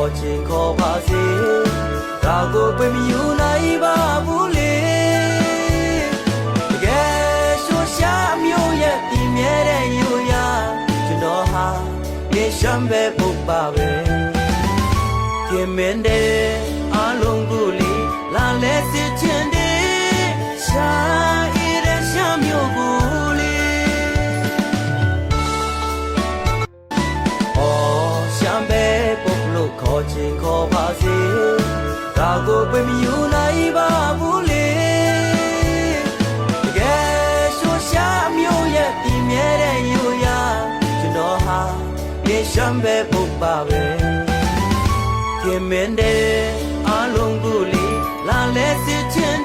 ခေါ်ချင်ခေါ်ပါစေဒါကိုပြမယူနိုင်ပါဘူးလေတကယ်ဆိုရှာမျိုးရဲ့ဒီမြဲတဲ့ယူရကျွန်တော်ဟာနေရှမ်းပဲပုတ်ပါပဲခင်မင်းတဲ့အလုံးကို လို့ခေါ်ချင်ခေါ်ပါစေဒါကိုပြမယူနိုင်ပါဘူးလေတကယ်ဆိုရှာမျိုးရဲ့ဒီမြဲတဲ့ယူရကျွန်တော်ဟာနေရှမ်းပဲပုတ်ပါပဲခင်မင်းတဲ့အလုံးကိုလေလာလဲစစ်ချင်